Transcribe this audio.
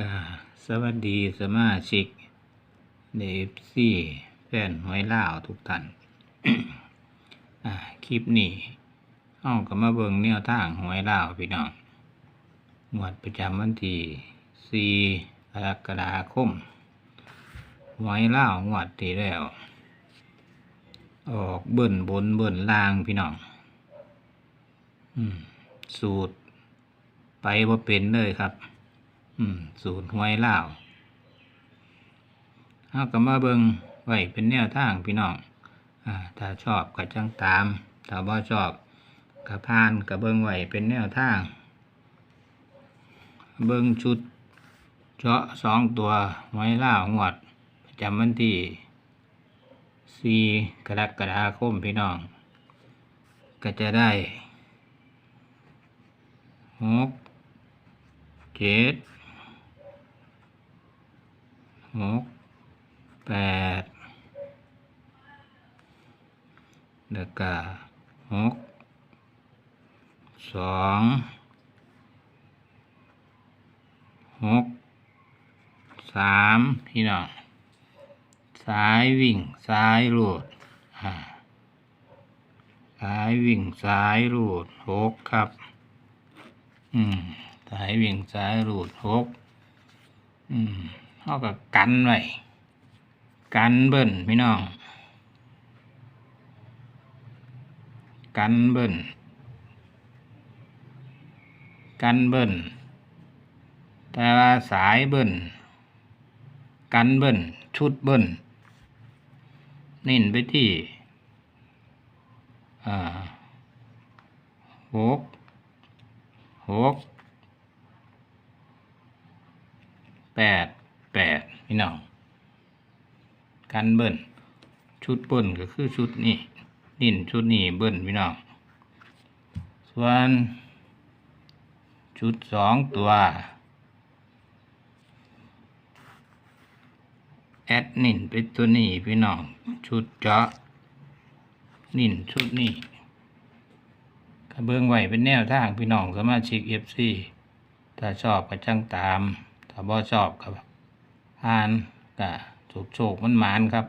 ก็สวัสดีสมาชิกเดฟซี่แฟนหอยลาวทุกท่านคลิปนี้เฮาก็มาเบิ่งแนวทางหวยลาวพี่น้องงวดประจำวันที่4กรกฎาคมหวยลาวงวดที่แล้ว ออกเบิ่นบนเบิ่นล่างพี่น้องอสูตร ไปว่าเป็นเลยครับ อืม สูตรหวยเลาเอาก็มาเบิงไว้เป็นแนวทางพี่น้อง อ่า ถ้าชอบก็จังตาม ถ้าบ่ชอบก็ผ่านก็เบิงไว้เป็นแนวทาง เบิงชุดเจาะสองตัวหวยเลางวดประจำวันที่สี่กรกฎาคมพี่น้อง ก็จะได้หกเจ็ด หกแปดแล้วก็หกสองหกสามพี่น้องสายวิ่งสายรูดอ่าสายวิ่งสายรูดหกครับ อืมสายวิ่งสายรูดหกอืม เขาก็กันไว้กันเบิ้นพี่น้อง กันเบิ้นกันเบิ้นแต่ว่าสายเบิ้นกันเบิ้นชุดเบิ้ลนเน้นไปที่หกหกแปด แปดพี่น้องกันเบิ้ลชุดเบิ้ลก็คือชุดนี้นิ่นชุดนี้เบิ้ลพี่น้องส่วนชุดสองตัวแอดนิ่นเป็นตัวนี้พี่น้องชุดเจาะนิ่นชุดนี้ก็เบิ่งไหวเป็นแนวทางพี่น้องสามารถชิกเอฟซีถ้าชอบก็จังตาม ถ้าบ่ชอบก็ อ่านก็โชคโชคมันหมานครับ